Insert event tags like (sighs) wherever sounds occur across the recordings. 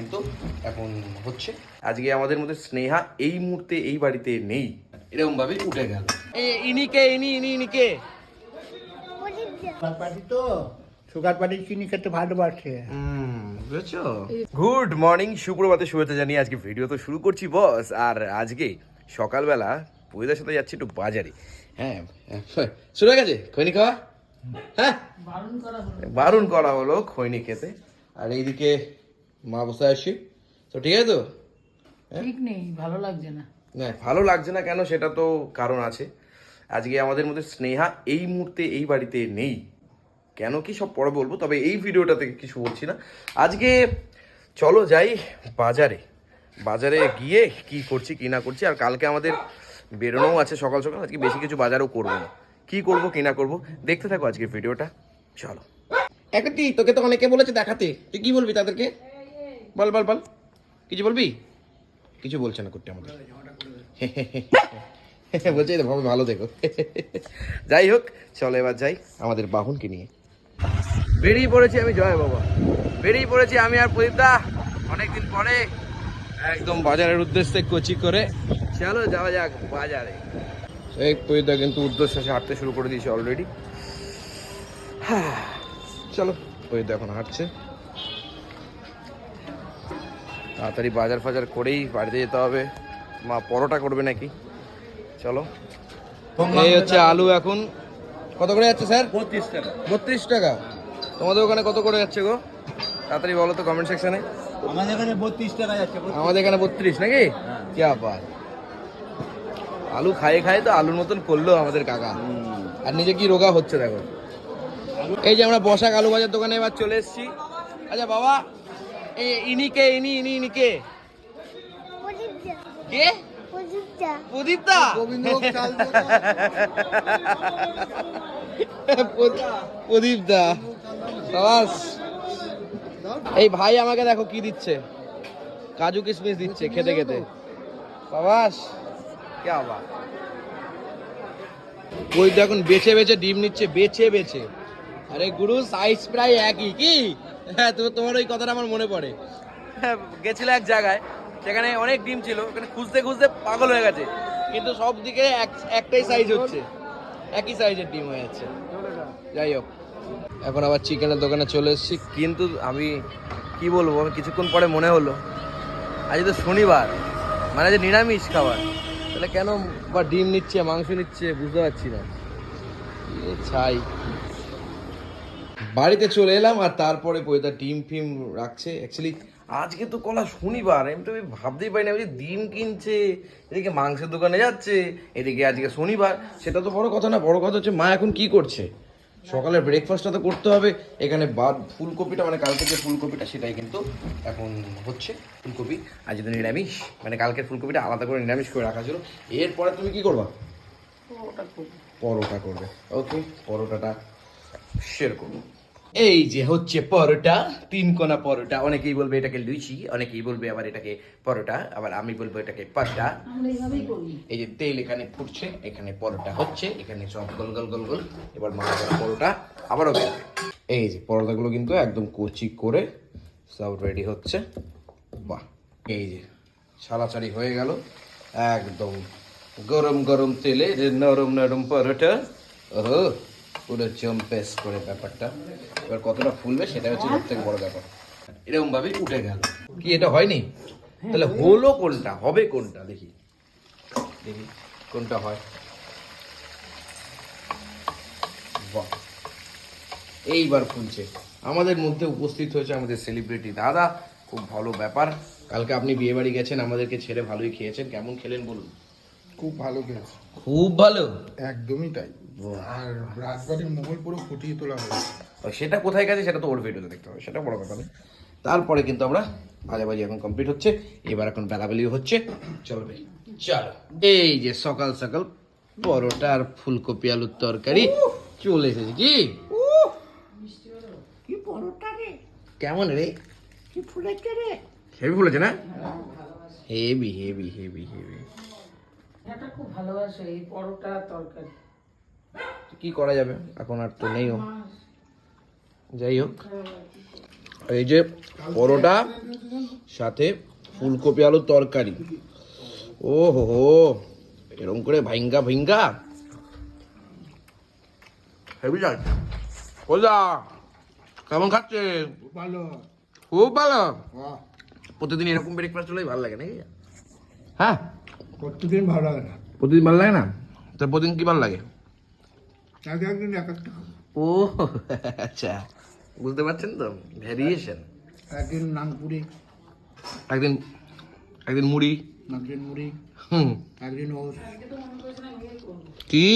কিন্তু এখন হচ্ছে। আজকে আমাদের মধ্যে স্নেহা এই মুহূর্তে এই বাড়িতে নেই। এরকম ভাবে উঠে গেল। ইনিকে ইনি ইনি ইনিকে তো? সুগার পাটি চিনি খেতে ভালোবাসে। বুঝেছ? গুড মর্নিং সুপ্রভাতে শুভেচ্ছা জানিয়ে আজকে ভিডিও তো শুরু করছি বস আর আজকে সকালবেলা পরিদার সাথে যাচ্ছি একটু বাজারে। হ্যাঁ শুরু হয়ে গেছে? খৈনি খাওয়া? হ্যাঁ? বারণ করা হলো খৈনি খেতে। আর এইদিকে মা বসে আসি তো ঠিক আছে তো? ঠিক নেই ভালো লাগছে না। না ভালো লাগছে না কেন সেটা তো কারণ আছে। আজকে আমাদের মধ্যে স্নেহা এই মুহূর্তে এই বাড়িতে নেই। কেন কি সব পরে বলব তবে এই ভিডিওটা থেকে কিছু বলছি না। আজকে চলো যাই বাজারে। বাজারে গিয়ে কি করছি কি না করছি আর কালকে আমাদের বেরোনোও আছে সকাল সকাল আজকে বেশি কিছু বাজারও করব না। কি করব কি না করব দেখতে থাকো আজকে ভিডিওটা চলো। একটি তোকে তো অনেকে বলেছে দেখাতে। তুই কি বলবি তাদেরকে? বল বল বল। কিছু বলবি? কিছু বলছে না করতে আমাদের (laughs) বলছে এই ভাবে ভালো দেখো। (laughs) যাই হোক, চলো এবার যাই আমাদের বাহনকে নিয়ে। বেরিয়ে পড়েছি আমি, জয় বাবা। বেরিয়ে পড়েছি আমি আর প্রদীপদা অনেকদিন পরে একদম বাজারের উদ্দেশ্যে কোচি করে। চলো যাওয়া যাক বাজারে। এই প্রদীপদা কিন্তু উদ্দেশ্য শেষে হাঁটতে শুরু করে দিয়েছে অলরেডি (sighs) চলো প্রদীপদা এখন হাঁটছে। তাড়াতাড়ি বাজার ফাজার করেই বাড়িতে যেতে হবে। মা পরোটা করবে নাকি? চলো। এই হচ্ছে আলু এখন। কত করে যাচ্ছে স্যার? বত্রিশ টাকা। বত্রিশ টাকা। তোমাদের ওখানে কত করে যাচ্ছে গো? তাড়াতাড়ি বলো তো কমেন্ট সেকশনে আমাদের এখানে বত্রিশ টাকা যাচ্ছে আমাদের এখানে বত্রিশ নাকি? কি আবার আলু খায়ে খায়ে তো আলুর মতন করল আমাদের কাকা। আর নিজে কি রোগা হচ্ছে দেখো। এই যে আমরা বসাক আলু বাজার দোকানে এবার চলে এসেছি। আচ্ছা বাবা ইনি কে ইনি ইনি ইনি কে? কে? প্রদীপ দা প্রদীপ দা সাবাস। এই ভাই আমাকে দেখো কি দিচ্ছে। কাজু কিশমিশ দিচ্ছে খেতে খেতে। সাবাস। কে আবার ওই তো এখন বেছে বেছে ডিম নিচ্ছে বেছে বেছে। আরে গুরু সাইজ প্রায় একই কি? হ্যাঁ তো তোমার ওই কথাটা আমার মনে পড়ে। হ্যাঁ গেছিল এক জায়গায় সেখানে অনেক ডিম ছিল ওখানে খুঁজতে খুঁজতে পাগল হয়ে গেছে। কিন্তু সব দিকে এক- একটাই সাইজ হচ্ছে। একই সাইজের ডিম হয়ে যাচ্ছে। যাই হোক এখন আবার চিকেনের দোকানে চলে এসেছি। কিন্তু আমি কি বলব আমি কিছুক্ষণ পরে মনে হলো আজ তো শনিবার মানে যে নিরামিষ খাবার। তাহলে কেন বা ডিম নিচ্ছে মাংস নিচ্ছে বুঝতে পারছি না। ছাই। বাড়িতে চলে এলাম আর তারপরে পয়দা ডিম ফিম রাখছে। অ্যাকচুয়ালি আজকে তো কলা শনিবার আমি তো ভাবতেই পারি না যে ডিম কিনছে এদিকে মাংসের দোকানে যাচ্ছে এদিকে আজকে শনিবার সেটা তো বড় কথা না বড় কথা হচ্ছে মা এখন কি করছে? সকালের ব্রেকফাস্টটা তো করতে হবে এখানে বাদ ফুলকপিটা মানে কালকে যে ফুলকপিটা সেটাই কিন্তু এখন হচ্ছে ফুলকপি। আজ তো নিরামিষ মানে কালকের ফুলকপিটা আলাদা করে নিরামিষ করে রাখা ছিল। এরপরে তুমি কি করবা? পরোটা করবে। ওকে পরোটাটা শেয়ার করব এই যে হচ্ছে পরোটা তিন কোনা পরোটা অনেকেই বলবে এটাকে লুচি অনেকেই বলবে আবার এটাকে পরোটা আবার আমি বলব এটাকে পাটা এই যে তেল এখানে ফুটছে এখানে পরোটা হচ্ছে এখানে সব গোল গোল গোল গোল এবার মা আবার পরোটা আবারও বেরবে এই যে পরোটাগুলো কিন্তু একদম কচি করে সব রেডি হচ্ছে। বাহ এই যে ছাড়াছাড়ি হয়ে গেল। একদম গরম গরম তেলে নরম নরম পরোটা। ওহো পুরো জম্পেস করে ব্যাপারটা। এবার কতটা ফুলবে সেটা হচ্ছে সব থেকে বড় ব্যাপার। এরকম ভাবে উঠে গেল। কি এটা হয়নি? তাহলে হলো কোনটা? হবে কোনটা? দেখি। দেখি কোনটা হয়। বাহ। এইবার ফুলছে। আমাদের মধ্যে উপস্থিত হয়েছে আমাদের সেলিব্রিটি দাদা। খুব ভালো ব্যাপার। কালকে আপনি বিয়ে বাড়ি গেছেন আমাদেরকে ছেড়ে ভালোই খেয়েছেন। কেমন খেলেন বলুন? খুব ভালো খেয়েছে খুব ভালো? একদমই তাই। আর রাজবাড়ির মহল পুরো ফুটিয়ে তোলা হয়েছে। সেটা কোথায় গেছে সেটা তো ওর ভিডিওতে দেখতে হবে সেটা বড় ব্যাপার না। তারপরে কিন্তু আমরা ভাজাভাজি এখন কমপ্লিট হচ্ছে এবার এখন বেলাবেলি হচ্ছে। চলবে চলো। এই যে সকাল সকাল পরোটা আর ফুলকপি আলুর তরকারি চলে এসেছে কি? কি পরোটা রে? কেমন রে? কি ফুলেছে রে? হেভি ফুলেছে না? হেভি হেভি হেভি হেভি এটা খুব ভালোবাসে এই পরোটা তরকারি। কি করা যাবে? এখন আর তো নেইও যাই হোক। এই যে পরোটা সাথে ফুলকপি আলুর তরকারি। ও হো হো এরকম করে ভাইঙ্গা হেভি ওজা কেমন খাচ্ছে? ভালো। খুব ভালো? প্রতিদিন এরকম ব্রেকফাস্ট হলেই ভালো লাগে নাকি? হ্যাঁ। প্রত্যেকদিন ভালো লাগে না। প্রতিদিন ভালো লাগে না? তো প্রতিদিন কি ভালো লাগে? এক একদিন এক একটা ও আচ্ছা। বুঝতে পারছেন তো? ভ্যারিয়েশন একদিন নানপুরি একদিন একদিন মুড়ি। একদিন মুড়ি হুম। একদিন মনে করব কি?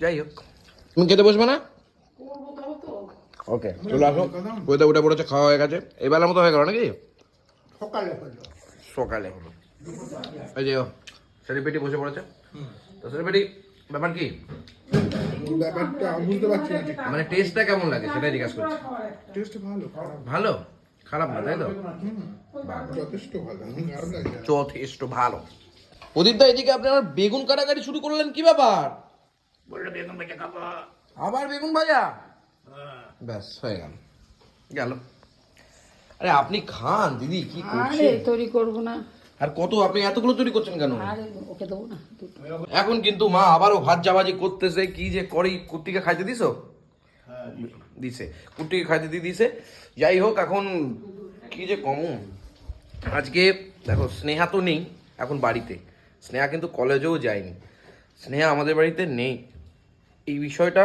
যাই হোক। তুমি খেতে বসবে না? ওকে চলে আসো। বইতে উঠে পড়েছে খাওয়া হয়ে গেছে। এবেলার মতো হয়ে গেল নাকি? সকালে হলো। সকালে। হলো। এই যে সেলিব্রিটি বসে পড়েছে। তো সেলিব্রিটি ব্যাপার কি? ব্যাপারটা বুঝতে পারছি না। মানে টেস্টটা কেমন লাগে সেটাই জিজ্ঞাসা করছি। টেস্ট ভালো খারাপ। ভালো? খারাপ না তাই তো? যথেষ্ট ভালো। যথেষ্ট ভালো। প্রদীপ দা এদিকে আপনি আমার বেগুন কাটাকাটি শুরু করলেন কি ব্যাপার? আবার বেগুন ভাজা? ব্যাস হয়ে গেল। গেল। আরে আপনি খান দিদি কি করছেন? তৈরি করব না। আর কত আপনি এতগুলো তৈরি করছেন কেন? আরে ওকে দেবো না এখন কিন্তু মা আবারও ভাত জাবাজি করতেছে কি যে করি কুর্তিকে খাইতে দিছো? দিছে। কুর্তিকে খাইতে দিয়ে দিছে। যাই হোক এখন কি যে কমু? আজকে দেখো স্নেহা তো নেই এখন বাড়িতে। স্নেহা কিন্তু কলেজেও যায়নি। স্নেহা আমাদের বাড়িতে নেই। এই বিষয়টা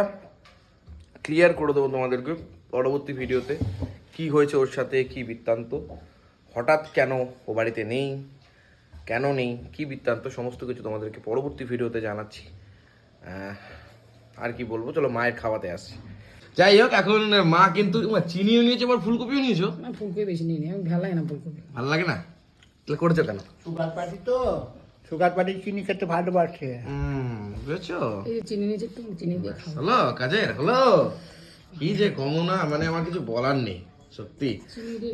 ক্লিয়ার করে দেবো তোমাদেরকে পরবর্তী ভিডিওতে কি হয়েছে ওর সাথে? কি বৃত্তান্ত? হঠাৎ কেন ও বাড়িতে নেই? কেন নেই? কি বৃত্তান্ত? সমস্ত কিছু তোমাদেরকে পরবর্তী ভিডিওতে জানাচ্ছি। আর কি বলব? চলো মায়ের খাওয়াতে আসছি। যাই হোক এখন মা কিন্তু চিনিও নিয়েছে আবার ফুলকপিও নিয়েছো? না ফুলকপি বেশি নিই আমি ভালো লাগে না ফুলকপি। ভালো লাগে না? তাহলে করেছ কেন? সুগার পাটি তো। সুগার পাটির চিনি খেতে ভালোবাসে। হুম বুঝেছ? এই চিনি নিয়েছি একটু চিনি দিয়ে হলো কাজের হলো। কি যে কমো না মানে আমার কিছু বলার নেই। সত্যি।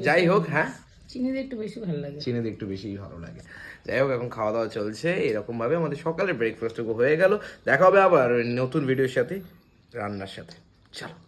যাই হোক হ্যাঁ। চিনি দিয়ে একটু বেশি ভালো লাগে। চিনি দিয়ে একটু বেশি ভালো লাগে। যাই হোক এখন খাওয়া দাওয়া চলছে। এরকম ভাবে আমাদের সকালের ব্রেকফাস্টটুকু হয়ে গেল। দেখা হবে আবার নতুন ভিডিওর সাথে রান্নার সাথে। চলো।